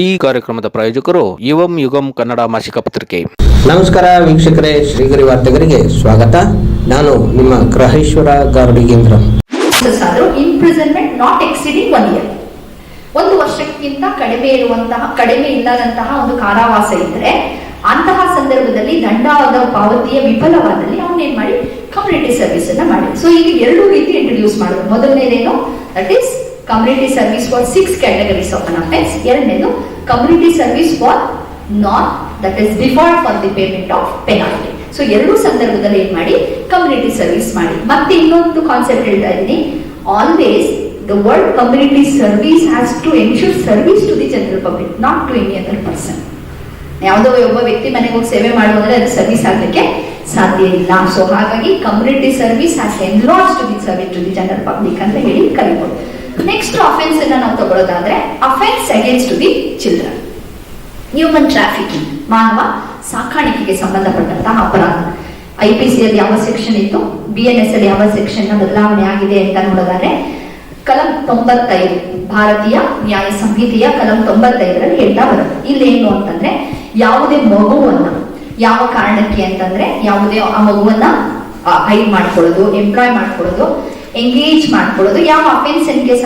ಈ ಕಾರ್ಯಕ್ರಮದ ಪ್ರಾಯೋಜಕರು ಯುವಂ ಯುಗಂ ಕನ್ನಡ ಮಾಸಿಕ ಪತ್ರಿಕೆ. ನಮಸ್ಕಾರ ವೀಕ್ಷಕರೇ ಶ್ರೀಗರಿ ವಾರ್ತೆಗರಿಗೆ ಸ್ವಾಗತ. ನಾನು ನಿಮ್ಮ ಗ್ರಹೇಶ್ವರ ಗಾರ್ಡಿಗೇಂದ್ರ imprisonment not exceeding one year ಒಂದು ವರ್ಷಕ್ಕಿಂತ ಕಡಿಮೆ ಇರುವಂತಹ ಕಡಿಮೆ ಇಲ್ಲದಂತಹ ಒಂದು ಕಾರಾವಾಸ ಇದ್ರೆ ಅಂತಹ ಸಂದರ್ಭದಲ್ಲಿ ದಂಡದ ಪಾವತಿಯ ವಿಫಲವಾದಲ್ಲಿ ಅವನೇನ್ ಮಾಡಿ? ಕಮ್ಯುನಿಟಿ ಸರ್ವಿಸ್ ಅನ್ನ ಮಾಡಿ. ಸೊ ಈಗ ಎರಡು ರೀತಿ ಇಂಟ್ರೊಡ್ಯೂಸ್ ಮಾಡೋದು. ಮೊದಲನೇದೇನು? That is community service for six categories of an offence ಎರಡನೇದು community service for not that is default for the payment of penalty so ಎರಡು ಸಂದರ್ಭದಲ್ಲಿ ಏನ್ ಮಾಡಿ? ಕಮ್ಯುನಿಟಿ ಸರ್ವಿಸ್ ಮಾಡಿ. ಮತ್ತೆ ಇನ್ನೊಂದು ಕಾನ್ಸೆಪ್ಟ್ ಹೇಳ್ತಾ ಇದ್ದೀನಿ. Always the word community service has to ensure service to the general public not to any other person ಯಾವುದೋ ಒಬ್ಬ ವ್ಯಕ್ತಿ ಮನೆಗೆ ಹೋಗಿ ಸೇವೆ ಮಾಡುವಂದ್ರೆ ಅದು ಸರ್ವಿಸ್ ಆಗಲಿಕ್ಕೆ ಸಾಧ್ಯ ಇಲ್ಲ. ಸೊ ಹಾಗಾಗಿ community service has unless to the service to the general public ಅಂತ ಹೇಳಿ ಕಲಿಬಹುದು ನೆಕ್ಸ್ಟ್ ಅಫೆನ್ಸ್ ಅನ್ನ ನಾವು ತಗೊಳ್ಳೋದಾದ್ರೆ offence against the children human trafficking ಮಾನವ ಸಾಕಾಣಿಕೆಗೆ ಸಂಬಂಧಪಟ್ಟಂತಹ ಅಪರಾಧ. ಐ ಪಿ ಸಿ ಅಲ್ಲಿ ಯಾವ ಸೆಕ್ಷನ್ ಇತ್ತು? ಬಿ ಎನ್ ಎಸ್ ಅಲ್ಲಿ ಯಾವ ಸೆಕ್ಷನ್ ಬದಲಾವಣೆ ಆಗಿದೆ ಅಂತ ನೋಡೋದಾದ್ರೆ, ಕಲಂ ತೊಂಬತ್ತೈದು, ಭಾರತೀಯ ನ್ಯಾಯ ಸಂಹಿತೆಯ ಕಲಂ ತೊಂಬತ್ತೈದರಲ್ಲಿ ಹೇಳ್ತಾ ಬರುತ್ತೆ ಇಲ್ಲಿ ಏನು ಅಂತಂದ್ರೆ, ಯಾವುದೇ ಮಗುವನ್ನ, ಯಾವ ಕಾರಣಕ್ಕೆ ಅಂತಂದ್ರೆ, ಯಾವುದೇ ಆ ಮಗುವನ್ನ ಹೈಡ್ ಮಾಡ್ಕೊಳ್ಳೋದು ಎಂಪ್ಲಾಯ್ ಮಾಡ್ಕೊಳ್ಳೋದು ಎಂಗೇಜ್ ಮಾಡ್ಕೊಳ್ಳೋದು. ಯಾವ ಅಫೆನ್ಸ್ ಎನ್ಗೆ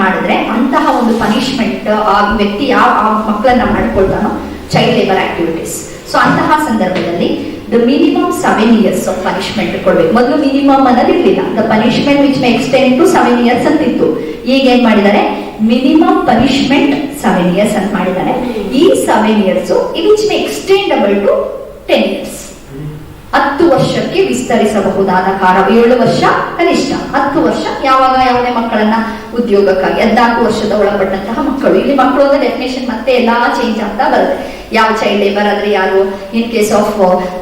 ಮಾಡಿದ್ರೆ ಅಂತಹ ಒಂದು ಪನಿಷ್ಮೆಂಟ್ ಆ ವ್ಯಕ್ತಿ ಯಾವ, ಆ ಮಕ್ಕಳನ್ನ ಮಾಡ್ಕೊಳ್ತಾನೋ ಚೈಲ್ಡ್ ಲೇಬರ್ ಆಕ್ಟಿವಿಟೀಸ್ ಸೊ ಅಂತಹ ಸಂದರ್ಭದಲ್ಲಿ the minimum seven years of punishment ಕೊಡ್ಬೇಕು. ಮೊದಲು ಮಿನಿಮಮ್ ಅನ್ನೋದು ಇರಲಿಲ್ಲ. The punishment which may extend to seven years ಅಂತಿತ್ತು. ಈಗ ಏನ್ ಮಾಡಿದ್ದಾರೆ? ಮಿನಿಮಮ್ ಪನಿಷ್ಮೆಂಟ್ ಸೆವೆನ್ ಇಯರ್ಸ್ ಅಂತ ಮಾಡಿದ್ದಾರೆ. ಈ seven years which may extendable to ten years ಹತ್ತು ವರ್ಷಕ್ಕೆ ವಿಸ್ತರಿಸಬಹುದಾದ ಕಾಲ ಏಳು ವರ್ಷ ಕನಿಷ್ಠ. ಹತ್ತು ವರ್ಷ ಯಾವಾಗ ಯಾವುದೇ ಮಕ್ಕಳನ್ನ ಉದ್ಯೋಗಕ್ಕಾಗಿ, ಹದಿನಾಲ್ಕು ವರ್ಷದ ಒಳಪಟ್ಟಂತಹ ಮಕ್ಕಳು. ಇಲ್ಲಿ ಮಕ್ಕಳು ಅಂದ್ರೆ ಡೆಫಿನೇಷನ್ ಮತ್ತೆ ಎಲ್ಲಾ ಚೇಂಜ್ ಆಗ್ತಾ ಬರುತ್ತೆ. ಯಾವ ಚೈಲ್ಡ್ ಲೇಬರ್ ಆದ್ರೆ ಯಾರು? In case of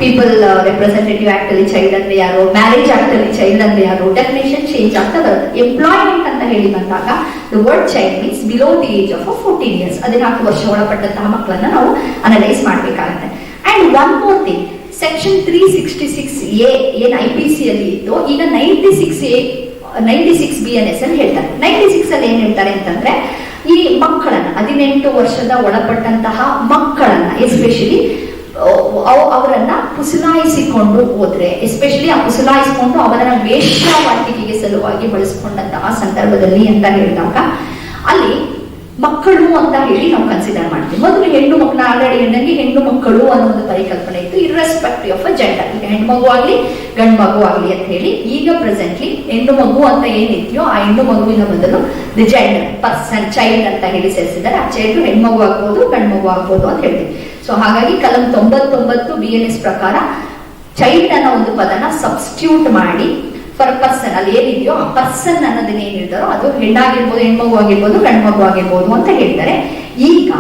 people representative act ಅಲ್ಲಿ ಚೈಲ್ಡ್ ಅಂದ್ರೆ ಯಾರು? ಮ್ಯಾರೇಜ್ ಆಕ್ಟ್ ಅಲ್ಲಿ ಚೈಲ್ಡ್ ಅಂದ್ರೆ ಯಾರು? ಡೆಫಿನೇಷನ್ ಚೇಂಜ್ ಆಗ್ತಾ ಬರುತ್ತೆ. ಎಂಪ್ಲಾಯ್ಮೆಂಟ್ ಅಂತ ಹೇಳಿ ಬಂದಾಗ the word child means below the age of fourteen years ಹದಿನಾಲ್ಕು ವರ್ಷ ಒಳಪಟ್ಟಂತಹ ಮಕ್ಕಳನ್ನ ನಾವು ಅನಲೈಸ್ ಮಾಡ್ಬೇಕಾಗುತ್ತೆ. And one more thing section three sixty six A ಏನ್ ಐ ಪಿ ಸಿ ಅಲ್ಲಿ ಇತ್ತು ಈಗ ninety six A ninety six B N S ಅಲ್ಲಿ ಹೇಳ್ತಾರೆ. ನೈಂಟಿ ಸಿಕ್ಸ್ ಅಲ್ಲಿ ಏನ್ ಹೇಳ್ತಾರೆ ಅಂತಂದ್ರೆ, ಈ ಮಕ್ಕಳನ್ನ, ಹದಿನೆಂಟು ವರ್ಷದ ಒಳಪಟ್ಟಂತಹ ಮಕ್ಕಳನ್ನ ಎಸ್ಪೆಷಲಿ ಅವರನ್ನ ಪುಸಲಾಯಿಸಿಕೊಂಡು ಹೋದ್ರೆ ಎಸ್ಪೆಷಲಿ ಆ ಪುಸಲಾಯಿಸಿಕೊಂಡು ಅವರನ್ನ ವೇಷವಾಟಿಕೆಗೆ ಸಲುವಾಗಿ ಬಳಸಿಕೊಂಡಂತಹ ಸಂದರ್ಭದಲ್ಲಿ ಅಂತ ಹೇಳಿದಾಗ, ಅಲ್ಲಿ ಮಕ್ಕಳು ಅಂತ ಹೇಳಿ ನಾವು ಕನ್ಸಿಡರ್ ಮಾಡ್ತೀವಿ. ಮೊದಲು ಹೆಣ್ಣು ಮಕ್ಕಳ ಆಲ್ರೆಡಿ ಹೆಣ್ಣಂಗೆ ಹೆಣ್ಣು ಮಕ್ಕಳು ಅನ್ನೋ ಒಂದು ಪರಿಕಲ್ಪನೆ ಇತ್ತು. ಇರ್ರೆಸ್ಪೆಕ್ಟಿವ್ ಆಫ್ ಅ ಜೆಂಡರ್ ಈಗ ಹೆಣ್ಣು ಮಗು ಆಗಲಿ, ಗಂಡು ಮಗು ಆಗಲಿ ಅಂತ ಹೇಳಿ, ಈಗ ಪ್ರೆಸೆಂಟ್ಲಿ ಹೆಣ್ಣು ಮಗು ಅಂತ ಏನಿದೆಯೋ ಆ ಹೆಣ್ಣು ಮಗುವಿನ ಬದಲು ದಿ ಜೆಂಡರ್ ಪರ್ಸನ್ ಚೈಲ್ಡ್ ಅಂತ ಹೇಳಿ ಸೇರಿಸಿದ್ದಾರೆ. ಆ ಚೈಲ್ಡ್ ಹೆಣ್ಣು ಮಗು ಆಗ್ಬೋದು, ಗಂಡು ಮಗು ಆಗ್ಬೋದು ಅಂತ ಹೇಳ್ತೀವಿ. ಸೊ ಹಾಗಾಗಿ ಕಲಂ ತೊಂಬತ್ತೊಂಬತ್ತು ಬಿ ಎನ್ ಎಸ್ ಪ್ರಕಾರ ಚೈಲ್ಡ್ ಅನ್ನೋ ಒಂದು ಪದನ ಸಬ್ಸ್ಟ್ಯೂಟ್ ಮಾಡಿ ಫರ್ ಪರ್ಸನ್ ಅಲ್ಲಿ ಏನಿದೆಯೋ ಆ ಪರ್ಸನ್ ಅನ್ನೋದನ್ನ ಏನ್ ಹೇಳ್ತಾರೋ ಅದು ಹೆಣ್ಣಾಗಿರ್ಬೋದು, ಹೆಣ್ಮಗು ಆಗಿರ್ಬೋದು, ಗಂಡ್ಮಗು ಆಗಿರ್ಬೋದು ಅಂತ ಹೇಳ್ತಾರೆ. ಈಗ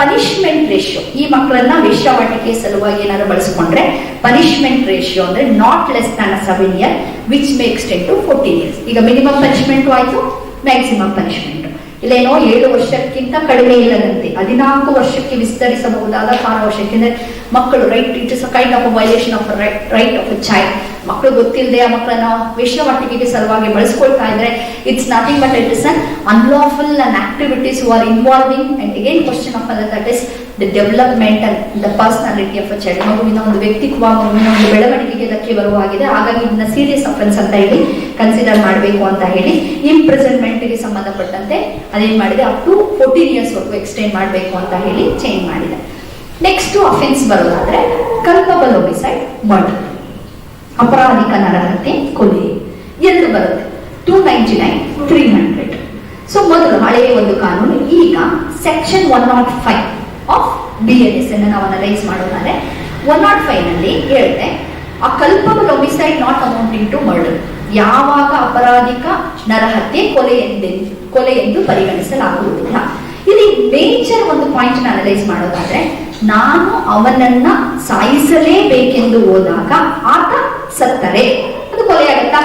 ಪನಿಷ್ಮೆಂಟ್ ರೇಷಿಯೋ ಈ ಮಕ್ಕಳನ್ನ ವೇಶ್ಯಾವಾಟಿಕೆ ಸಲುವಾಗಿ ಏನಾದ್ರು ಬಳಸಿಕೊಂಡ್ರೆ ಪನಿಷ್ಮೆಂಟ್ ರೇಷಿಯೋ ಅಂದ್ರೆ not less than seven year which may extend to fourteen years ಈಗ ಮಿನಿಮಮ್ ಪನಿಷ್ಮೆಂಟ್ ಆಯ್ತು ಮ್ಯಾಕ್ಸಿಮಮ್ ಪನಿಷ್ಮೆಂಟ್ ಇಲ್ಲೇನೋ ಏಳು ವರ್ಷಕ್ಕಿಂತ ಕಡಿಮೆ ಇಲ್ಲದಂತೆ, ಹದಿನಾಲ್ಕು ವರ್ಷಕ್ಕೆ ವಿಸ್ತರಿಸಬಹುದಾದ ಕಾರಾವಕಾಶಕ್ಕೆ ಅಂದ್ರೆ ಮಕ್ಕಳು right it is a kind of violation of right of a child ಮಕ್ಕಳು ಗೊತ್ತಿಲ್ಲದೆ ಆ ಮಕ್ಕಳನ್ನ ಮಟ್ಟಿಗೆ ಸಲುವಾಗಿ ಬಳಸ್ಕೊಳ್ತಾ ಇದ್ರೆ it's nothing but it is an unlawful and activities are involving and again question of that is the development and the personality of a child ಮಗುವಿನ ಒಂದು ವ್ಯಕ್ತಿತ್ವ ಮಗುವಿನ ಒಂದು ಬೆಳವಣಿಗೆಗೆ ಧಕ್ಕೆ ಬರುವಾಗಿದೆ. ಹಾಗಾಗಿ ಇದನ್ನ ಸೀರಿಯಸ್ ಅಫೆನ್ಸ್ ಅಂತ ಹೇಳಿ ಕನ್ಸಿಡರ್ ಮಾಡಬೇಕು ಅಂತ ಹೇಳಿ ಇಂಪ್ರೆಸೆಂಟ್ಮೆಂಟ್ಗೆ ಸಂಬಂಧಪಟ್ಟಂತೆ ಅದೇನ್ ಮಾಡಿದೆ? ಅಪ್ ಟು ಫೋರ್ಟೀನ್ ಇಯರ್ಸ್ ವರೆಗೂ ಎಕ್ಸ್ಟೆಂಡ್ ಮಾಡಬೇಕು ಅಂತ ಹೇಳಿ ಚೇಂಜ್ ಮಾಡಿದೆ. ನೆಕ್ಸ್ಟ್ ಅಫೆನ್ಸ್ ಬರೋದಾದ್ರೆ ಕಲ್ಪಬಲ್ ಒಬಿಸೈಡ್ ಮರ್ಡರ್ ಅಪರಾಧಿಕ ನರಹತ್ಯೆ ಕೊಲೆ. ಎರಡು ಬರುತ್ತೆ. Two ninety nine three hundred so ಮೊದಲು ಹಳೆಯ ಒಂದು ಕಾನೂನು, ಈಗ section one not five of B S ಅನ್ನು ನಾವು ಅನಲೈಸ್ ಮಾಡೋದಾದ್ರೆ ಒನ್ ನಾಟ್ ಫೈವ್ನಲ್ಲಿ ಹೇಳುತ್ತೆ, ಆ culpable homicide not amounting to murder ಯಾವಾಗ ಅಪರಾಧಿಕ ನರಹತ್ಯೆ ಕೊಲೆ ಎಂದೆ, ಕೊಲೆ ಎಂದು ಪರಿಗಣಿಸಲಾಗುವುದಿಲ್ಲ. ಇಲ್ಲಿ ಮೇಜರ್ ಒಂದು ಪಾಯಿಂಟ್ ಅನಲೈಸ್ ಮಾಡೋದಾದ್ರೆ, ನಾನು ಅವನನ್ನ ಸಾಯಿಸಲೇಬೇಕೆಂದು ಹೋದಾಗ ಆತ ಸತ್ತರೆ. ಅದು ಕೊಲೆಯಾಗತ್ತಾ?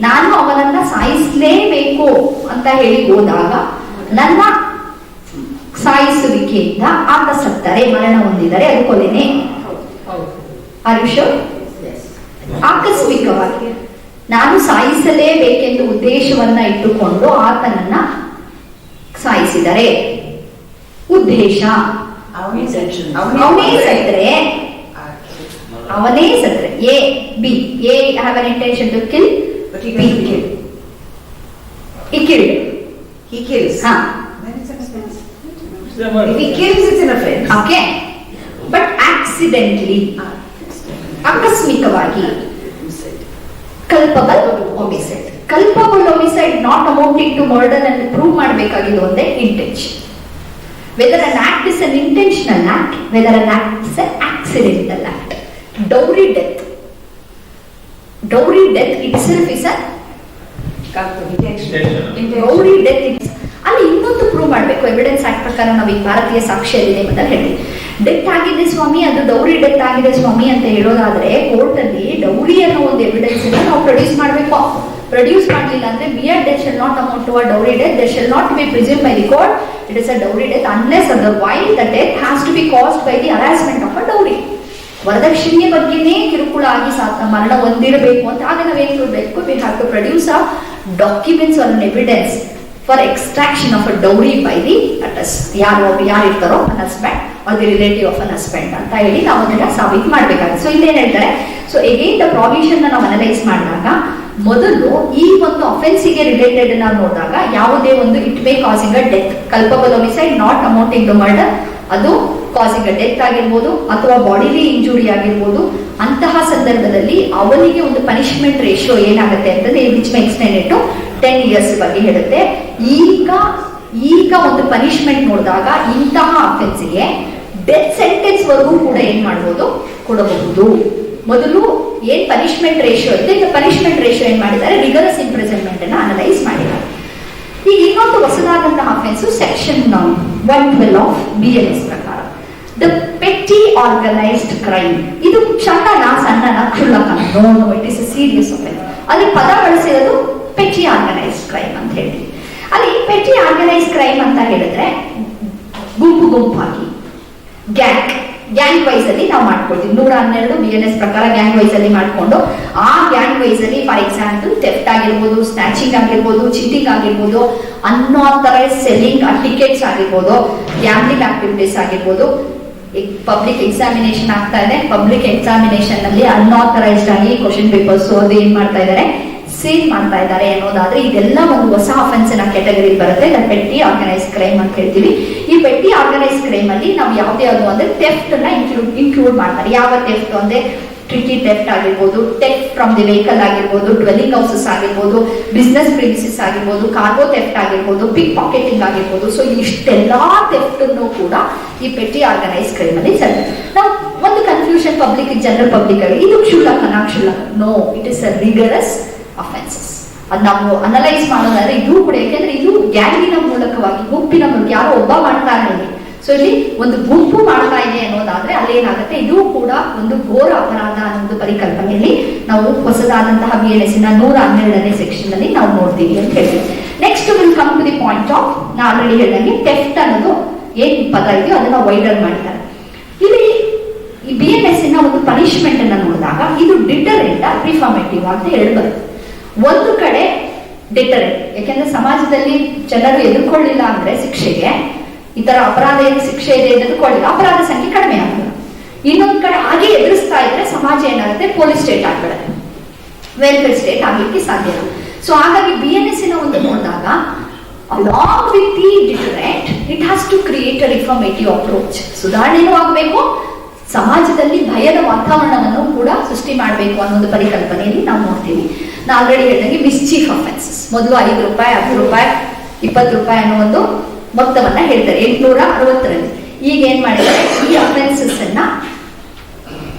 ನಾನು ಅವನನ್ನ ಸಾಯಿಸಲೇಬೇಕು ಅಂತ ಹೇಳಿ ಹೋದಾಗ ನನ್ನ ಸಾಯಿಸುವಿಕೆಯಿಂದ ಆತ ಸತ್ತರೆ ಮರಣ ಹೊಂದಿದರೆ ಅದು ಕೊಲೆನೇ. ಆಯುಷ ಆಕಸ್ಮಿಕವಾಗಿ ನಾನು ಸಾಯಿಸಲೇಬೇಕೆಂದು ಉದ್ದೇಶವನ್ನ ಇಟ್ಟುಕೊಂಡು ಆತನನ್ನ ಸಾಯಿಸಿದರೆ. ಉದ್ದೇಶ. ಅವನೇ ಅವನೇ ಸತ್ರೆ ಅವನೇ ಸತ್ರೆ A B. A have an intention to kill But he doesn't kill kill. ಈ ಕಿಲ್ He kills. ಹಾ Then it's an offense. If he kills, it's an offense. Okay but accidentally Ah, ಆಕಸ್ಮಿಕವಾಗಿ homicide. Culpable homicide not amounting to murder ಅಂತ prove ಮಾಡಬೇಕಾಗಿದ್ದು ಒಂದೇ intention whether an act is an intentional act whether an act is an accidental act dowry death dowry death itself is a. Dowry death it's ಅಲ್ಲಿ ಇನ್ನೊಂದು prove ಮಾಡಬೇಕು. Evidence act ಪ್ರಕಾರ ನಾವು ಈ ಭಾರತೀಯ ಸಾಕ್ಷ್ಯ ಅಂತ ಹೇಳಿ ಡೆತ್ ಆಗಿದೆ ಸ್ವಾಮಿ ಅದು ಡೌರಿ ಡೆತ್ ಆಗಿದೆ ಸ್ವಾಮಿ ಅಂತ ಹೇಳೋದಾದ್ರೆ ಕೋರ್ಟ್ ಅಲ್ಲಿ ಡೌರಿ ಅನ್ನೋ ಒಂದು ಎವಿಡೆನ್ಸ್ ನಾವು ಪ್ರೊಡ್ಯೂಸ್ ಮಾಡಬೇಕು. ಪ್ರೊಡ್ಯೂಸ್ ಮಾಡಲಿಲ್ಲ ಅಂದ್ರೆ her death shall not amount to a dowry death they shall not be presume by the court it is a dowry death unless otherwise the death has to be caused by the harassment of a dowry ವರದಕ್ಷಿಣೆ ಬಗ್ಗೆನೇ ಕಿರುಕುಳ ಆಗಿ ಸಾಕ ಮರಣ ಹೊಂದಿರಬೇಕು ಅಂತ. ಆಗ ನಾವೇನ್ ಕೊಡ್ಬೇಕು? We have to produce a documents or evidence for extraction of a dowry by the ಅಟಸ್ ಯಾರು ಯಾರು ಇರ್ತಾರೋ an husband or the relative of an husband ಅಂತ ಹೇಳಿ ನಾವು ಅದನ್ನ ಸಾಬೀತು ಮಾಡ್ಬೇಕಾಗುತ್ತೆ. ಸೊ ಇಲ್ಲೇನ್ ಹೇಳ್ತಾರೆ? ಸೊ ಎಗೇನ್ ದ ಪ್ರಾವಿಷನ್ ನಾವು ಅನಲೈಸ್ ಮಾಡಿದಾಗ ಮೊದಲು ಈ ಒಂದು ಅಫೆನ್ಸಿಗೆ ರಿಲೇಟೆಡ್ ನಾವು ನೋಡಿದಾಗ ಯಾವುದೇ ಒಂದು it may causing a death culpable not amounting to murder ಅದು ಕಾಸಿಂಗ್ ಅ ಡೆತ್ ಆಗಿರ್ಬೋದು ಅಥವಾ ಬಾಡಿಲಿ ಇಂಜುರಿ ಆಗಿರ್ಬೋದು, ಅಂತಹ ಸಂದರ್ಭದಲ್ಲಿ ಅವನಿಗೆ ಒಂದು ಪನಿಷ್ಮೆಂಟ್ ರೇಷಿಯೋ ಏನಾಗುತ್ತೆ ಅಂತಂದ್ರೆ ವಿಚ್ ಮೈ ಎಕ್ಸ್ಟೆಂಡ್ ಇಟ್ಟು ಟೆನ್ ಇಯರ್ಸ್ ಬಗ್ಗೆ ಹೇಳುತ್ತೆ. ಈಗ ಈಗ ಒಂದು ಪನಿಷ್ಮೆಂಟ್ ನೋಡಿದಾಗ ಇಂತಹ ಅಫೆನ್ಸ್ಗೆ ಡೆತ್ ಸೆಂಟೆನ್ಸ್ ವರೆಗೂ ಕೂಡ ಏನ್ ಮಾಡ್ಬೋದು? ಕೊಡಬಹುದು. ಮೊದಲು ಏನ್ ಪನಿಷ್ಮೆಂಟ್ ರೇಷಿಯೋ ಇದೆ ಈಗ ಪನಿಷ್ಮೆಂಟ್ ರೇಷಿಯೋ ಏನ್ ಮಾಡಿದ್ದಾರೆ? ರಿಗರಸ್ ಇಂಪ್ರೆಸೆಂಟ್ಮೆಂಟ್ ಅನ್ನ ಅನಲೈಸ್ ಮಾಡಿದ್ದಾರೆ. ಈಗ ಇನ್ನೊಂದು ಹೊಸದಾದಂತಹ offence section one twelve of B L S the petty organised crime ಇದು ಸಣ್ಣನ ಸಣ್ಣನ ಕ್ಷುಲ್ಲಕ no no it is serious offence ಅಲ್ಲಿ ಪದ ಬಳಸಿರೋದು ಪೆಟ್ಟಿ ಆರ್ಗನೈಸ್ಡ್ ಕ್ರೈಮ್ ಅಂತ ಹೇಳಿ. ಅಲ್ಲಿ ಪೆಟ್ಟಿ ಆರ್ಗನೈಸ್ಡ್ ಕ್ರೈಮ್ ಅಂತ ಹೇಳಿದ್ರೆ ಗುಂಪು ಗುಂಪಾಗಿ. ಗ್ಯಾಂಗ್ ಗ್ಯಾಂಗ್ ವೈಸ್ ಅಲ್ಲಿ ನಾವು ಮಾಡ್ಕೊಳ್ತೀವಿ. ನೂರ ಹನ್ನೆರಡು ಬಿ ಎನ್ ಎಸ್ ಪ್ರಕಾರ ಗ್ಯಾಂಗ್ ವೈಸ್ ಅಲ್ಲಿ ಮಾಡ್ಕೊಂಡು, ಆ ಗ್ಯಾಂಗ್ ವೈಸ್ ಅಲ್ಲಿ ಫಾರ್ ಎಕ್ಸಾಂಪಲ್ ಥೆಫ್ಟ್ ಆಗಿರ್ಬೋದು ಸ್ನ್ಯಾಚಿಂಗ್ ಆಗಿರ್ಬೋದು ಚೀಟಿಂಗ್ ಆಗಿರ್ಬೋದು ಅನ್ಆಥರೈಸ್ ಸೆಲ್ಲಿಂಗ್ ಟಿಕೆಟ್ಸ್ ಆಗಿರ್ಬೋದು ಗ್ಯಾಂಬ್ಲಿಂಗ್ ಆಕ್ಟಿವಿಟೀಸ್ ಆಗಿರ್ಬೋದು ಪಬ್ಲಿಕ್ ಎಕ್ಸಾಮಿನೇಷನ್ ಆಗ್ತಾ ಇದೆ. ಪಬ್ಲಿಕ್ ಎಕ್ಸಾಮಿನೇಷನ್ ಅಲ್ಲಿ ಅನ್ಆಥರೈಸ್ಡ್ ಆಗಿ ಕ್ವಶನ್ ಪೇಪರ್ಸ್ ಅದು ಏನ್ ಮಾಡ್ತಾ ಇದ್ದಾರೆ? ಸೇಲ್ ಮಾಡ್ತಾ ಇದ್ದಾರೆ ಅನ್ನೋದಾದ್ರೆ ಇದೆಲ್ಲ ಒಂದು ಹೊಸ ಅಫೆನ್ಸಿನ ಕ್ಯಾಟಗರಿ ಬರುತ್ತೆ. ಇದನ್ನ ಪೆಟ್ಟಿ ಆರ್ಗನೈಸ್ ಕ್ರೈಮ್ ಅಂತ ಹೇಳ್ತೀವಿ. ಈ ಪೆಟ್ಟಿ ಆರ್ಗನೈಸ್ ಕ್ರೈಮ್ ಅಲ್ಲಿ ನಾವು ಯಾವ್ದು ಯಾವ್ದು ಅಂದ್ರೆ ಥೆಫ್ಟ್ನ ಇನ್ಕ್ಲೂಡ್ ಇನ್ಕ್ಲೂಡ್ ಮಾಡ್ತಾರೆ. ಯಾವ ಥೆಫ್ಟ್ ಅಂದ್ರೆ ಟ್ರಿಟಿ ಥೆಫ್ಟ್ ಆಗಿರ್ಬೋದು ಟೆಕ್ ಫ್ರಮ್ ದಿ ವೆಹಿಕಲ್ ಆಗಿರ್ಬೋದು ಡ್ವೆಲಿಂಗ್ ಹೌಸಸ್ ಆಗಿರ್ಬೋದು ಬಿಸ್ನೆಸ್ ಪ್ರಿಮಿಸಸ್ ಆಗಿರ್ಬೋದು ಕಾರ್ಗೋ ಥೆಫ್ಟ್ ಆಗಿರ್ಬೋದು ಪಿಕ್ ಪಾಕೆಟಿಂಗ್ ಆಗಿರ್ಬೋದು. ಸೊ ಇಷ್ಟೆಲ್ಲಾ ಥೆಫ್ಟ್ ಕೂಡ ಈ ಪೆಟ್ಟಿ ಆರ್ಗನೈಸ್ ಕ್ರೈಮ್ ಅಲ್ಲಿ ನಾವು ಒಂದು ಕನ್ಫ್ಯೂಷನ್ ಪಬ್ಲಿಕ್ ಜನರಲ್ ಪಬ್ಲಿಕ್ ಆಗಿ ಇದು ಕ್ಷುಲ್ಲಕನ ಕ್ಷುಲ್ಲಕ no it is a rigorous offences ಅದು ನಾವು ಅನಲೈಸ್ ಮಾಡೋದಾದ್ರೆ, ಇದು ಕೂಡ ಯಾಕೆಂದ್ರೆ, ಇದು ಗ್ಯಾಂಗಿನ ಮೂಲಕವಾಗಿ, ಗುಂಪಿನ ಮೂಲಕ ಯಾರೋ ಒಬ್ಬ ಮಾಡ್ತಾ ಇರಲಿ ಸೊ ಇಲ್ಲಿ ಒಂದು ಗುಂಪು ಮಾಡ್ತಾ ಇದೆ ಅನ್ನೋದಾದ್ರೆ ಅಲ್ಲಿ ಏನಾಗುತ್ತೆ? ಇದು ಕೂಡ ಒಂದು ಘೋರ ಅಪರಾಧ ಅನ್ನೋ ಪರಿಕಲ್ಪನೆಯಲ್ಲಿ ನಾವು ಹೊಸದಾದಂತಹ ಬಿ ಎಲ್ ಎಸ್ನ ನೂರ ಹನ್ನೆರಡನೇ ಸೆಕ್ಷನ್ ಅಲ್ಲಿ ನಾವು ನೋಡ್ತೀವಿ ಅಂತ ಹೇಳ್ತೀವಿ next will come to the point of ನಾ ಆಲ್ರೆಡಿ ಹೇಳಿದಂಗೆ ಟೆಫ್ಟ್ ಅನ್ನೋದು ಏನ್ ಪದ ಇದೆಯೋ ಅದನ್ನ ವೈಡರ್ ಮಾಡಿದ್ದಾರೆ. ಇಲ್ಲಿ ಈ ಬಿ ಎಲ್ ಎಸ್ನ ಒಂದು ಪನಿಷ್ಮೆಂಟ್ ಅನ್ನ ನೋಡಿದಾಗ ಇದು ಡಿಟರೆಂಟ್ ಪ್ರಿಫಾರ್ಮೇಟಿವ್ ಅಂತ ಹೇಳ್ಬಾರ್ದು ಒಂದು ಕಡೆ ಡಿಟರೆಂಟ್ ಯಾಕೆಂದ್ರೆ ಸಮಾಜದಲ್ಲಿ ಜನರು ಎದುರ್ಕೊಳ್ಳಿಲ್ಲ ಅಂದ್ರೆ ಶಿಕ್ಷೆಗೆ ಈ ತರ ಅಪರಾಧ ಏನು ಶಿಕ್ಷೆ ಇದೆ ಅಂತ ಕೊಡಲಿಲ್ಲ ಅಪರಾಧ ಸಂಖ್ಯೆ ಕಡಿಮೆ ಆಗ್ತದೆ ಇನ್ನೊಂದ್ ಕಡೆ ಹಾಗೆ ಎದುರಿಸ್ತಾ ಇದ್ರೆ ಸಮಾಜ ಏನಾಗುತ್ತೆ? ಪೊಲೀಸ್ ಸ್ಟೇಟ್ ಆಗ್ಬಿಡುತ್ತೆ. ವೆಲ್ಫೇರ್ ಸ್ಟೇಟ್ ಆಗ್ಲಿಕ್ಕೆ ಸಾಧ್ಯ ಇಲ್ಲ. ಸೊ ಹಾಗಾಗಿ ಬಿ ಎನ್ ಎಸ್ನ ಒಂದು ನೋಡಿದಾಗ along with the deterrent it has to create a reformative approach ಸುಧಾರಣೆನೂ ಆಗಬೇಕು, ಸಮಾಜದಲ್ಲಿ ಭಯದ ವಾತಾವರಣವನ್ನು ಕೂಡ ಸೃಷ್ಟಿ ಮಾಡಬೇಕು ಅನ್ನೋದು ಪರಿಕಲ್ಪನೆಯಲ್ಲಿ ನಾವು ನೋಡ್ತೀವಿ. ನಾ ಆಲ್ರೆಡಿ ಹೇಳಿದಂಗೆ ಮಿಸ್ಚೀಫ್ ಅಫೆನ್ಸಸ್ ಮೊದಲು ಐದು ರೂಪಾಯಿ, ಹತ್ತು ರೂಪಾಯಿ, ಇಪ್ಪತ್ತು ರೂಪಾಯಿ ಅನ್ನೋ ಒಂದು ಮೊತ್ತವನ್ನ ಹೇಳ್ತಾರೆ. ಎಂಟುನೂರ ಅರವತ್ತರಲ್ಲಿ. ಈಗ ಏನ್ ಮಾಡಿದ್ದಾರೆ? ಈ ಅಫೆನ್ಸಸ್ ಅನ್ನ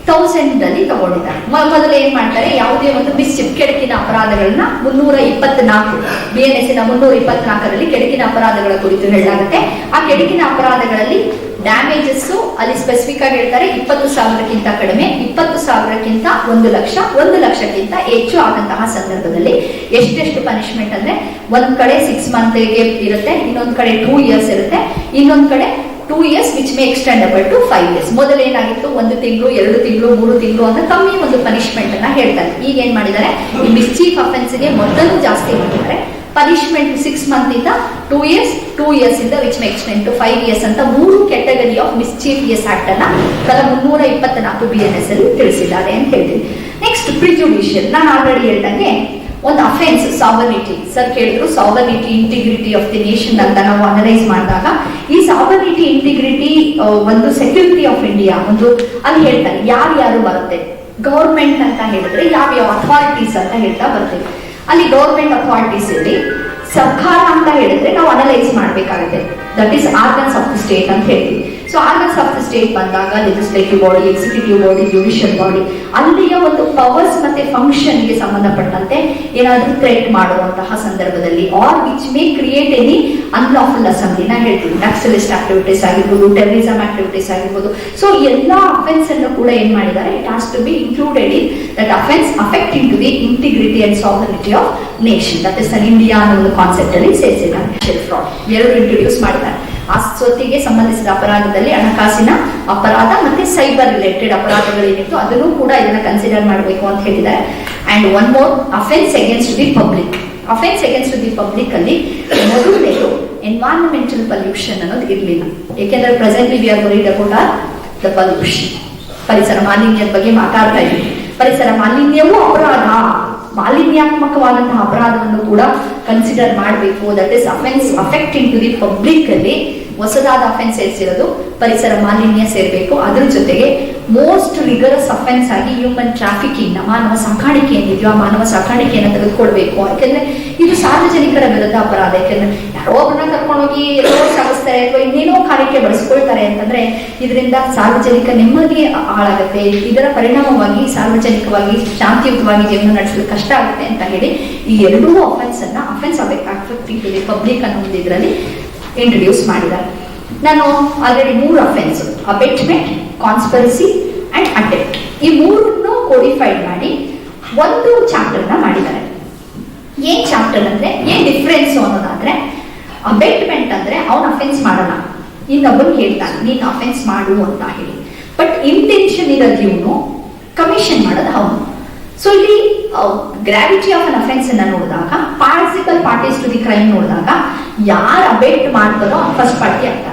ತೌಸಂಡ್ ಅಲ್ಲಿ ತಗೊಂಡಿದ್ದಾರೆ. ಮೊದಲು ಏನ್ ಮಾಡ್ತಾರೆ? ಯಾವುದೇ ಒಂದು ಮಿಸ್ಚಿಪ್ ಕೆಡಕಿನ ಅಪರಾಧಗಳನ್ನ ಮುನ್ನೂರ ಇಪ್ಪತ್ನಾಲ್ಕು ಬಿ ಎನ್ ಎಸ್ ಮುನ್ನೂರ ಇಪ್ಪತ್ನಾಲ್ಕರಲ್ಲಿ ಕೆಡಕಿನ ಅಪರಾಧಗಳ ಕುರಿತು ಹೇಳಲಾಗುತ್ತೆ. ಆ ಕೆಡಕಿನ ಅಪರಾಧಗಳಲ್ಲಿ ಡ್ಯಾಮೇಜಸ್ ಅಲ್ಲಿ ಸ್ಪೆಸಿಫಿಕ್ ಆಗಿ ಹೇಳ್ತಾರೆ ಇಪ್ಪತ್ತು ಸಾವಿರಕ್ಕಿಂತ ಕಡಿಮೆ, ಇಪ್ಪತ್ತು ಸಾವಿರಕ್ಕಿಂತ ಒಂದು ಲಕ್ಷ, ಒಂದು ಲಕ್ಷಕ್ಕಿಂತ ಹೆಚ್ಚು ಆಗಂತಹ ಸಂದರ್ಭದಲ್ಲಿ ಎಷ್ಟೆಷ್ಟು ಪನಿಷ್ಮೆಂಟ್ ಅಂದ್ರೆ ಒಂದ್ ಕಡೆ ಸಿಕ್ಸ್ ಮಂತ್ಗೆ ಇರುತ್ತೆ, ಇನ್ನೊಂದ್ ಕಡೆ ಟೂ ಇಯರ್ಸ್ ಇರುತ್ತೆ, ಇನ್ನೊಂದ್ ಕಡೆ two years which may extendable to five years ಮೊದಲೇನಾಗಿತ್ತು ಒಂದು ತಿಂಗಳು, ಎರಡು ತಿಂಗಳು, ಮೂರು ತಿಂಗಳು ಅಂತ ಕಮ್ಮಿ ಒಂದು ಪನಿಷ್ಮೆಂಟ್ ಅನ್ನ ಹೇಳ್ತಾರೆ. ಈಗ ಏನ್ ಮಾಡಿದ್ದಾರೆ? ಈ ಮಿಸ್ಚೀಫ್ ಅಫೆನ್ಸ್ಗೆ ಮೊದಲು ಜಾಸ್ತಿ ಮಾಡಿದ್ದಾರೆ ಪನಿಷ್ಮೆಂಟ್ ಸಿಕ್ಸ್ ಮಂತ್ ಇಂದ ಟೂ ಇಯರ್ಸ್ ಟೂ ಇಯರ್ಸ್ ಇಂದ which extend to five years ಅಂತ ಮೂರು ಕೆಟಗರಿ ಆಫ್ ಮಿಸ್ಚೇಫಿಯಸ್ ಆಕ್ಟ್ ಅನ್ನ ಕಲ ಮುನ್ನೂರ ಇಪ್ಪತ್ನಾಲ್ಕು ಬಿ ಎನ್ ಎಸ್ ಅಲ್ಲಿ ತಿಳಿಸಿದ್ದಾರೆ ಅಂತ ಹೇಳ್ತೀನಿ. ನೆಕ್ಸ್ಟ್ ಪ್ರಿಜುಡಿಷಿಯಲ್ ನಾನು ಆಲ್ರೆಡಿ ಹೇಳ್ದಂಗೆ ಒಂದು ಅಫೆನ್ಸ್ ಸಾವರ್ನಿಟಿ ಸರ್ ಕೇಳಿದ್ರು sovereignty integrity of the nation ಅಂತ ನಾವು ಅನಲೈಸ್ ಮಾಡಿದಾಗ, ಈ ಸಾವರ್ನಿಟಿ ಇಂಟಿಗ್ರಿಟಿ ಒಂದು ಸೆಕ್ಯೂರಿಟಿ ಆಫ್ ಇಂಡಿಯಾ ಒಂದು ಅಲ್ಲಿ ಹೇಳ್ತಾರೆ ಯಾರು ಯಾರು ಬರುತ್ತೆ? ಗೌರ್ಮೆಂಟ್ ಅಂತ ಹೇಳಿದ್ರೆ ಯಾವ ಯಾವ ಅಥಾರಿಟೀಸ್ ಅಂತ ಹೇಳ್ತಾ ಬರ್ತೀವಿ. ಅಲ್ಲಿ ಗೌರ್ಮೆಂಟ್ ಅಥಾರಿಟೀಸ್ ಇಲ್ಲಿ ಸರ್ಕಾರ ಅಂತ ಹೇಳಿದ್ರೆ ನಾವು ಅನಲೈಸ್ ಮಾಡಬೇಕಾಗುತ್ತೆ. That is organs of the state ಅಂತ ಹೇಳ್ತೀವಿ. So organs of the state ಬಂದಾಗ legislative body executive body judicial body ಅಲ್ಲಿಯ ಒಂದು ಪವರ್ಸ್ ಮತ್ತೆ ಫಂಕ್ಷನ್ಗೆ ಸಂಬಂಧಪಟ್ಟಂತೆ ಏನಾದರೂ ಥ್ರೆಟ್ ಮಾಡುವಂತಹ ಸಂದರ್ಭದಲ್ಲಿ or which may create any unlawful assembly ನಾ ಹೇಳ್ತೀನಿ ನಕ್ಸಲಿಸ್ಟ್ ಆಕ್ಟಿವಿಟೀಸ್ ಆಗಿರ್ಬೋದು ಟೆರರಿಸಮ್ ಆಕ್ಟಿವಿಟೀಸ್ ಆಗಿರ್ಬೋದು. ಸೊ ಎಲ್ಲ ಅಫೆನ್ಸ್ ಅನ್ನು ಕೂಡ ಏನ್ ಮಾಡಿದ್ದಾರೆ? It has to be included in that offence affecting to the integrity and sovereignty of nation that is an India ಅನ್ನೋ ಒಂದು ಕಾನ್ಸೆಪ್ಟ್ ಅಲ್ಲಿ ಸೇರಿಸಿದ್ದಾರೆ. ಎರಡು ಇಂಟ್ರೊಡ್ಯೂಸ್ ಮಾಡಿದ್ದಾರೆ. ಆ ಸ್ವತ್ತಿಗೆ ಸಂಬಂಧಿಸಿದ ಅಪರಾಧದಲ್ಲಿ ಹಣಕಾಸಿನ ಅಪರಾಧ ಮತ್ತೆ ಸೈಬರ್ ರಿಲೇಟೆಡ್ ಅಪರಾಧಗಳೇನಿತ್ತು ಅದನ್ನು ಕೂಡ ಇದನ್ನ ಕನ್ಸಿಡರ್ ಮಾಡಬೇಕು ಅಂತ ಹೇಳಿದ್ದಾರೆ. And one more offence against the public offence against the public ಅಲ್ಲಿ ಮೊದಲನೇದು ಎನ್ವೈರನ್ಮೆಂಟಲ್ ಪಲ್ಯೂಷನ್ ಅನ್ನೋದು ಇರಲಿಲ್ಲ. ಏಕೆಂದ್ರೆ presently we are worried about are the pollution ಪರಿಸರ ಮಾಲಿನ್ಯದ ಬಗ್ಗೆ ಮಾತಾಡ್ತಾ ಇದ್ದೀವಿ. ಪರಿಸರ ಮಾಲಿನ್ಯವೂ ಅಪರಾಧ. ಮಾಲಿನ್ಯಾತ್ಮಕವಾದಂತಹ ಅಪರಾಧವನ್ನು ಕೂಡ ಕನ್ಸಿಡರ್ ಮಾಡಬೇಕು. That is offence affecting to the public ಅಲ್ಲಿ ಹೊಸದಾದ ಅಫೆನ್ಸ್ ಸೇರಿಸಿರೋದು ಪರಿಸರ ಮಾಲಿನ್ಯ ಸೇರಬೇಕು. ಅದ್ರ ಜೊತೆಗೆ ಮೋಸ್ಟ್ ರಿಗರಸ್ ಅಫೆನ್ಸ್ ಆಗಿ ಹ್ಯೂಮನ್ ಟ್ರಾಫಿಕಿಂಗ್ ಮಾನವ ಸಾಕಾಣಿಕೆ ಏನಿದೆಯೋ ಆ ಮಾನವ ಸಾಕಾಣಿಕೆಯನ್ನು ತೆಗೆದುಕೊಳ್ಬೇಕು ಯಾಕೆಂದ್ರೆ ಇದು ಸಾರ್ವಜನಿಕರ ವಿರುದ್ಧ ಅಪರಾಧ. ಯಾಕೆಂದ್ರೆ ಯಾರೋ ಒಬ್ಬರನ್ನ ಕರ್ಕೊಂಡೋಗಿ ಎಲ್ಲೋ ಸಾಗಿಸ್ತಾರೆ ಅಥವಾ ಇನ್ನೇನೋ ಕಾರ್ಯಕ್ಕೆ ಬಳಸ್ಕೊಳ್ತಾರೆ ಅಂತಂದ್ರೆ ಇದರಿಂದ ಸಾರ್ವಜನಿಕ ನೆಮ್ಮದಿ ಹಾಳಾಗುತ್ತೆ. ಇದರ ಪರಿಣಾಮವಾಗಿ ಸಾರ್ವಜನಿಕವಾಗಿ ಶಾಂತಿಯುತವಾಗಿ ಜೀವನ ನಡೆಸಲು ಕಷ್ಟ ಆಗುತ್ತೆ ಅಂತ ಹೇಳಿ ಈ ಎರಡೂ ಅಫೆನ್ಸ್ ಅನ್ನ ಅಫೆನ್ಸ್ ಆಗಬೇಕಾಗ್ತದೆ ಪಬ್ಲಿಕ್ ಅನ್ನೋ ಒಂದು ಇದರಲ್ಲಿ ಇಂಟ್ರೊಡ್ಯೂಸ್ ಮಾಡಿದ್ದಾರೆ. ನಾನು ಆಲ್ರೆಡಿ ಮೂರು offence abetment conspiracy and attempt ಈ ಮೂರನ್ನು ಕೋಡಿಫೈಡ್ ಮಾಡಿ ಒಂದು ಚಾಪ್ಟರ್ನ ಮಾಡಿದ್ದಾರೆ. ಏನ್ ಚಾಪ್ಟರ್ ಅಂದ್ರೆ, ಏನ್ ಡಿಫ್ರೆನ್ಸ್ ಅನ್ನೋದಾದ್ರೆ ಅಬೆಟ್ಮೆಂಟ್ ಅಂದ್ರೆ ಅವನ್ ಅಫೆನ್ಸ್ ಮಾಡಲ್ಲ. ಇನ್ನೊಬ್ಬರು ಹೇಳ್ತಾನೆ, ನೀನ್ ಅಫೆನ್ಸ್ ಮಾಡು ಅಂತ ಹೇಳಿ. ಬಟ್ ಇಂಟೆನ್ಷನ್ ಇರೋದು ಇವನು ಕಮಿಷನ್ ಮಾಡೋದು ಅವನು. ಸೊ ಇಲ್ಲಿ ಗ್ರಾವಿಟಿ ಆಫ್ ಅನ್ ಅಫೆನ್ಸ್ ಅನ್ನ ನೋಡಿದಾಗ participle parties to the crime ನೋಡಿದಾಗ, ಯಾರು ಅಬೇಟ್ ಮಾಡ್ತಾರೋ ಫಸ್ಟ್ ಪಾರ್ಟಿ ಆಗ್ತಾನೆ.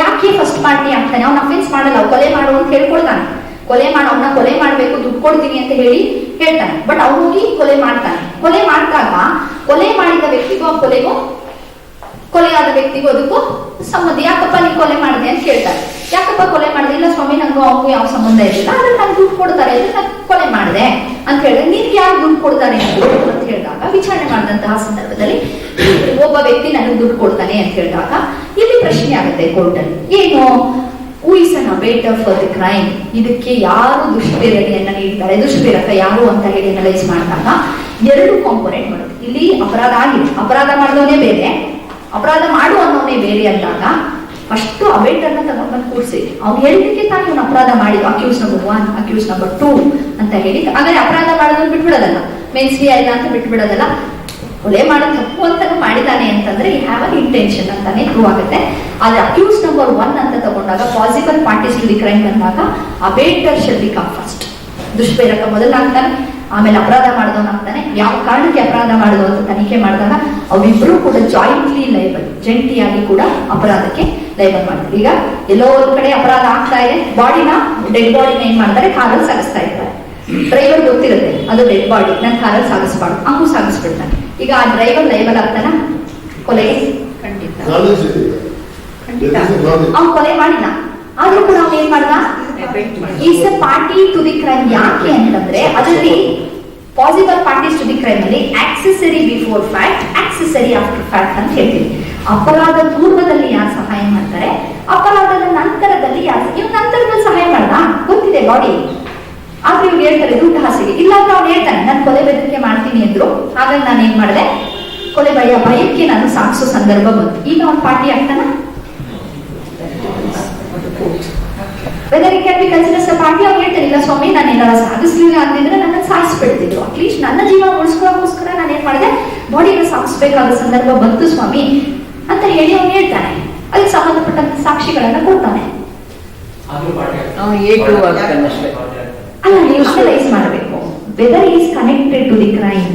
ಯಾಕೆ ಫಸ್ಟ್ ಪಾರ್ಟಿ ಅಂತಾನೆ ಅವ್ನ ಅಫೆನ್ಸ್ ಮಾಡಲ್ಲ, ಅವ್ನ್ ಕೊಲೆ ಮಾಡು ಅಂತ ಹೇಳ್ಕೊಳ್ತಾನೆ ಕೊಲೆ ಮಾಡ ಅವನ್ನ ಕೊಲೆ ಮಾಡಬೇಕು, ದುಡ್ಡು ಕೊಡ್ತೀನಿ ಅಂತ ಹೇಳಿ ಹೇಳ್ತಾನೆ. ಬಟ್ ಅವ್ನು ಹೋಗಿ ಕೊಲೆ ಮಾಡ್ತಾನೆ. ಕೊಲೆ ಮಾಡಿದಾಗ, ಕೊಲೆ ಮಾಡಿದ ವ್ಯಕ್ತಿಗೂ ಆ ಕೊಲೆಗೂ, ಕೊಲೆಯಾದ ವ್ಯಕ್ತಿಗೂ ಅದಕ್ಕೂ ಸಂಬಂಧ. ಯಾಕಪ್ಪ ನೀ ಕೊಲೆ ಮಾಡಿದೆ ಅಂತ ಕೇಳ್ತಾರೆ ಯಾಕಪ್ಪ ಕೊಲೆ ಮಾಡಿದೆ? ಇಲ್ಲ ಸ್ವಾಮಿ, ನಂಗೂ ಅವನಿಗೂ ಯಾವ ಸಂಬಂಧ ಇರಲಿಲ್ಲ ಆದ್ರೆ ನಾನು ದುಡ್ಡು ಕೊಡ್ತಾರೆ ಅಂದ್ರೆ ನಾನು ಕೊಲೆ ಮಾಡಿದೆ ಅಂತ ಹೇಳಿದ್ರೆ, ನಿನ್ಗೆ ಯಾರು ದುಡ್ಡು ಕೊಡ್ತಾರೆ ಅಂತ ಹೇಳಿದಾಗ ವಿಚಾರಣೆ ಮಾಡಿದಂತಹ ಸಂದರ್ಭದಲ್ಲಿ ಒಬ್ಬ ವ್ಯಕ್ತಿ ನನಗೆ ದುಡ್ಡು ಕೊಡ್ತಾನೆ ಅಂತ ಹೇಳಿದಾಗ ಇಲ್ಲಿ ಪ್ರಶ್ನೆ ಆಗುತ್ತೆ ಕೋರ್ಟಲ್ಲಿ. ಏನು? Who is an abet for the crime ಇದಕ್ಕೆ ಯಾರು ದುಷ್ಪ್ರೇರಣೆಯನ್ನ ನೀಡ್ತಾರೆ? ದುಷ್ಪ್ರೇರಕ ಯಾರು ಅಂತ ಹೇಳಿ ಅನಲೈಸ್ ಮಾಡಿದಾಗ ಎರಡು ಕಾಂಪೊನೆಂಟ್ ಇಲ್ಲಿ ಅಪರಾಧ ಆಗಿದೆ ಅಪರಾಧ ಮಾಡಿದವನೇ ಬೇರೆ. ಅಪರಾಧ ಮಾಡುವವನೇ ಬೇರೆ ಅಂದಾಗ ಫಸ್ಟ್ ಅನ್ನ ತಗೊಂಡ್ಬಂದು ಕೂರಿಸಿ. ಅವ್ನು ಹೇಳಿದಕ್ಕೆ ತಾನು ಇವನು ಅಪರಾಧ ಮಾಡಿದ accuse number one accuse number two ಅಂತ ಹೇಳಿ ಹಾಗಾದ್ರೆ ಅಪರಾಧ ಮಾಡೋದನ್ನ ಬಿಟ್ಬಿಡೋದಲ್ಲ. ಮೆನ್ಸಿ ಆಯ್ತಾ ಅಂತ ಬಿಟ್ಬಿಡೋದಲ್ಲ. ಕೊಲೆ ಮಾಡೋ ತಪ್ಪು ಅಂತ ಮಾಡಿದಾನೆ ಅಂತಂದ್ರೆ ಹ್ಯಾವ್ ಅನ್ ಇಂಟೆನ್ಷನ್ ಅಂತಾನೆ ಪ್ರೂವ್ ಆಗುತ್ತೆ. ಆದ್ರೆ ಅಕ್ಯೂಸ್ ನಂಬರ್ ಒನ್ ಅಂತ ತಗೊಂಡಾಗ possible parties to the crime ಬಂದಾಗ abettor shall be come first ದುಷ್ಪ್ರೇರಕ ಮೊದಲಾಗ್ತಾನೆ, ಆಮೇಲೆ ಅಪರಾಧ ಮಾಡಿದವನಾಗ್ತಾನೆ ಯಾವ ಕಾರಣಕ್ಕೆ ಅಪರಾಧ ಮಾಡಿದವ ಅಂತ ತನಿಖೆ ಮಾಡಿದಾಗ ಅವಿಬ್ರು ಕೂಡ ಜಾಯಿಂಟ್ಲಿ ಲೈಬಲ್ ಜಂಟಿಯಾಗಿ ಕೂಡ ಅಪರಾಧಕ್ಕೆ ಲೈಬಲ್ ಮಾಡ್ತಾರೆ. ಈಗ ಎಲ್ಲೋ ಒಂದ್ ಕಡೆ ಅಪರಾಧ ಆಗ್ತಾ ಇದೆ ಬಾಡಿನ ಡೆಡ್ ಬಾಡಿನ ಏನ್ ಮಾಡ್ತಾರೆ? ಕಾರಲ್ಲಿ ಸಾಗಿಸ್ತಾ ಇರ್ತಾರೆ. ಡ್ರೈವರ್ ಗೊತ್ತಿರುತ್ತೆ, ಅದು ಡೆಡ್ ಬಾಡಿ ನಾನು ಕಾರಲ್ಲಿ ಸಾಗಿಸ್ಬಾರ್ದು ಹಂಗೂ ಸಾಗಿಸ್ಬಿಡ್ತಾನೆ. ಈಗ ಆ ಡ್ರೈವರ್ ಲೈಬಲ್ ಆಗ್ತಾನ? ಕೊಲೆಗೆ ಖಂಡಿತ. ಖಂಡಿತ. ಅವ್ನು ಕೊಲೆ ಮಾಡಿದ ಆದ್ರೂ ಕೂಡ ಅವ್ನು ಏನ್ ಮಾಡ್ದ? Is a party to the crime ಯಾಕೆ ಅಂತಂದ್ರೆ ಅದರಲ್ಲಿ possible parties to the crime ಅಲ್ಲಿ accessory before fact accessory after fact ಅಂತ ಹೇಳ್ತೀವಿ. ಅಪರಾಧ ಪೂರ್ವದಲ್ಲಿ ಯಾರು ಸಹಾಯ ಮಾಡ್ತಾರೆ? ಅಪರಾಧದ ನಂತರದಲ್ಲಿ ಯಾರು ಇವ್ ನಂತರದಲ್ಲಿ ಸಹಾಯ ಮಾಡ್ದ? ಗೊತ್ತಿದೆ ಬಾಡಿ ಆದ್ರೆ ಇವ್ರು ಹೇಳ್ತಾರೆ ದುಡ್ಡು ಹಾಸಿಗೆ. ಇಲ್ಲಾಂದ್ರೆ ಅವ್ನು ಹೇಳ್ತಾನೆ ನಾನು ಕೊಲೆ ಬೆದರಿಕೆ ಮಾಡ್ತೀನಿ ಅಂದ್ರು ಹಾಗಾಗಿ ನಾನು ಏನ್ ಮಾಡಿದೆ? ಕೊಲೆ ಭಯ ಭಯಕ್ಕೆ ನಾನು ಸಾಗಿಸೋ ಸಂದರ್ಭ ಬಂತು. ಈಗ ಅವ್ನ ಪಾರ್ಟಿ ಆಗ್ತಾನ? ಬೆದರಿಕೆ ಬಿ ಕನ್ಸಿಡರ್ಸ್ ಪಾರ್ಟಿ ಅವ್ರು ಹೇಳ್ತಾರೆ ಇಲ್ಲ ಸ್ವಾಮಿ ನಾನು ಏನಾರ ಸಾಗಿಸ್ಲಿಲ್ಲ ಅಂತಿದ್ರೆ ನನ್ನ ಸಾಗಿಸ್ಬಿಡ್ತಿದ್ರು ಅಟ್ಲೀಸ್ಟ್ ನನ್ನ ಜೀವ ಉಳಿಸ್ಕೊಳ್ಳೋಕ್ಕೋಸ್ಕರ ನಾನು ಏನ್ ಮಾಡಿದೆ? ಬಾಡಿನ ಸಾಗಿಸ್ಬೇಕಾದ ಸಂದರ್ಭ ಬಂತು ಸ್ವಾಮಿ. ಅಂತ ಹೇಳಿ ಅವ್ನು ಹೇಳ್ತಾನೆ. ಅದಕ್ಕೆ ಸಂಬಂಧಪಟ್ಟಂತ ಸಾಕ್ಷಿಗಳನ್ನ ಕೊಡ್ತಾನೆ. ಅಲ್ಲ ನೀವು ಅನಲೈಸ್ ಮಾಡಬೇಕು. Whether is connected to the crime.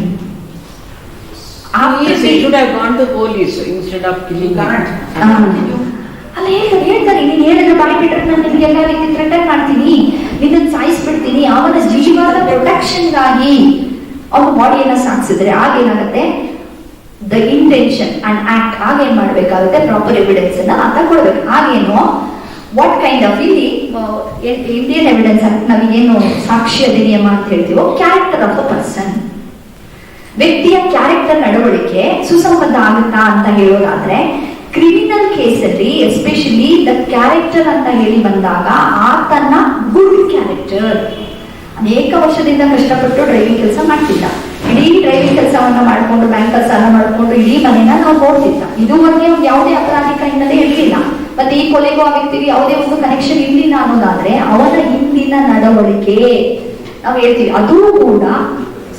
ಅಲ್ಲ ಹೇಳ್ತಾರೆ ಹೇಳ್ತಾರೆ. ನೀನು ಹೇಳಿದ್ರೆ ಬಾಯಿ ಬಿಟ್ರೆ ನಾನು ನಿಮ್ಗೆ ಎಲ್ಲ ರೀತಿ ಥ್ರೆಟನ್ ಮಾಡ್ತೀನಿ. ನಿನ್ನ ಸಾಯಿಸ್ಬಿಡ್ತೀನಿ. ಅವನ ಜೀವದ ಪ್ರೊಟೆಕ್ಷನ್ಗಾಗಿ ಅವನ ಬಾಡಿಯನ್ನ ಸಾಗಿಸಿದ್ರೆ ಆಗೇನಾಗುತ್ತೆ ದ ಇಂಟೆನ್ಷನ್ ಅಂಡ್ ಆಕ್ಟ್ ಆಗೇನ್ ಮಾಡ್ಬೇಕಾಗುತ್ತೆ? ಪ್ರಾಪರ್ ಎವಿಡೆನ್ಸ್ ಅನ್ನ ಅಂತ ಕೊಡ್ಬೇಕು. ಆಗೇನು ವಾಟ್ ಕೈಂಡ್ ಆಫ್ ಇಲ್ಲಿ ಇಂಡಿಯನ್ ಎವಿಡೆನ್ಸ್ ನಾವೇನು ಸಾಕ್ಷಿ ಅಧಿನಿಯಮ ಅಂತ ಹೇಳ್ತೀವೋ ಕ್ಯಾರೆಕ್ಟರ್ ಆಫ್ ಅ ಪರ್ಸನ್ ವ್ಯಕ್ತಿಯ ಕ್ಯಾರೆಕ್ಟರ್ ನಡವಳಿಕೆ ಸುಸಂಬದ್ಧ ಆಗುತ್ತಾ ಅಂತ ಹೇಳೋದಾದ್ರೆ ಕ್ರಿಮಿನಲ್ ಕೇಸಲ್ಲಿ ಎಸ್ಪೆಷಲಿ ದ ಕ್ಯಾರೆಕ್ಟರ್ ಅಂತ ಹೇಳಿ ಬಂದಾಗ, ಆತನ ಗುಡ್ ಕ್ಯಾರೆಕ್ಟರ್ ಅನೇಕ ವರ್ಷದಿಂದ ಕಷ್ಟಪಟ್ಟು ಡ್ರೈವಿಂಗ್ ಕೆಲಸ ಮಾಡ್ತಿದ್ದ. ಇಡೀ ಡ್ರೈವಿಂಗ್ ಕೆಲಸವನ್ನ ಮಾಡಿಕೊಂಡು ಬ್ಯಾಂಕ್ ಸಾಲ ಮಾಡಿಕೊಂಡು, ಇಡೀ ಮನೆಯನ್ನ ನಾವು ನೋಡ್ತಿದ್ದ. ಇದುವರೆಗೆ ಯಾವುದೇ ಅಪರಾಧಿಕ ಹಿನ್ನೆಲೆ ಇರಲಿಲ್ಲ. ಮತ್ತೆ ಈ ಕೊಲೆಗೂ ಆ ವ್ಯಕ್ತಿಗೆ ಯಾವುದೇ ಒಂದು ಕನೆಕ್ಷನ್ ಇರಲಿಲ್ಲ ಅನ್ನೋದಾದ್ರೆ ಅವನ ಹಿಂದಿನ ನಡವಳಿಕೆ. ನಾವು ಹೇಳ್ತೀವಿ, ಅದು ಕೂಡ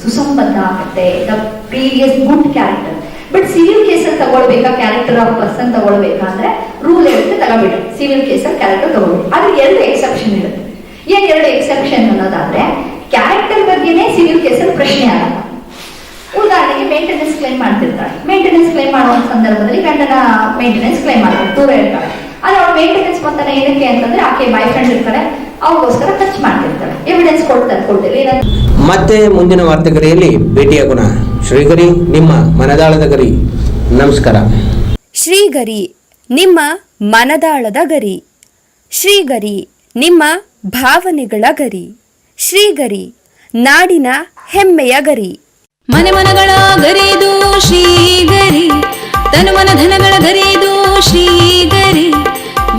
ಸುಸಂಬದ್ಧ ಆಗುತ್ತೆ. The previous good character but civil ಕೇಸಲ್ಲಿ ತಗೊಳ್ಬೇಕಾ? ಕ್ಯಾರೆಕ್ಟರ್ ಆಫ್ ಪರ್ಸನ್ ತಗೊಳ್ಬೇಕಂದ್ರೆ ರೂಲ್ ಹೇಳುತ್ತೆ ತಗೋಬಿಡಿ ಸಿವಿಲ್ ಕೇಸಲ್ಲಿ ಕ್ಯಾರೆಕ್ಟರ್ ತಗೊಳ್ಬೇಕು. ಆದ್ರೆ ಎರಡು ಎಕ್ಸೆಪ್ಷನ್ ಇರುತ್ತೆ. ಏನ್ ಎರಡು ಎಕ್ಸೆಪ್ಷನ್ ಅನ್ನೋದಾದ್ರೆ ಕ್ಯಾರೆಕ್ಟರ್ ಬಗ್ಗೆನೇ ಸಿವಿಲ್ ಕೇಸಲ್ಲಿ ಪ್ರಶ್ನೆ ಆಗಲ್ಲ. ಉದಾಹರಣೆಗೆ ಮೇಂಟೆನೆನ್ಸ್ ಕ್ಲೈಮ್ ಮಾಡ್ತಿರ್ತಾರೆ ಮೇಂಟೆನೆನ್ಸ್ ಕ್ಲೈಮ್ ಮಾಡುವ ಸಂದರ್ಭದಲ್ಲಿ ಗಂಡನ ಮೇಂಟೆನೆನ್ಸ್ ಕ್ಲೈಮ್ ಮಾಡ್ತಾರೆ ದೂರ ಇರ್ತಾಳೆ. ಆದ್ರೆ ಅವ್ಳು ಮೇಂಟೆನೆನ್ಸ್ ಮೊತ್ತನ ಏನಕ್ಕೆ ಅಂತಂದ್ರೆ ಆಕೆ ಬಾಯ್ ಫ್ರೆಂಡ್ ಇರ್ತಾರೆ ಅವ್ರಿಗೋಸ್ಕರ ಖರ್ಚು ಮಾಡ್ತಿರ್ತಾಳೆ. ಎವಿಡೆನ್ಸ್ ಕೊಡ್ತಾರೆ ಕೊಡ್ತಿಲ್ಲ ಇಲ್ಲ ಮತ್ತೆ ಮುಂದಿನ ವಾರ್ತೆಗರಿಯಲ್ಲಿ ಭೇಟಿಯಾಗೋಣ ಶ್ರೀಗರಿ ನಿಮ್ಮ ಮನದಾಳದ ಗರಿ. ನಮಸ್ಕಾರ. ಶ್ರೀಗರಿ ನಿಮ್ಮ ಮನದಾಳದ ಗರಿ. ಶ್ರೀಗರಿ ನಿಮ್ಮ ಭಾವನೆಗಳ ಗರಿ. ಶ್ರೀಗರಿ ನಾಡಿನ ಹೆಮ್ಮೆಯ ಗರಿ. ಮನೆ ಮನಗಳ ಗರಿದು ಶ್ರೀಗರಿ ತನು ಮನ ಧನಗಳ ಗರಿದು ಶ್ರೀಗರಿ.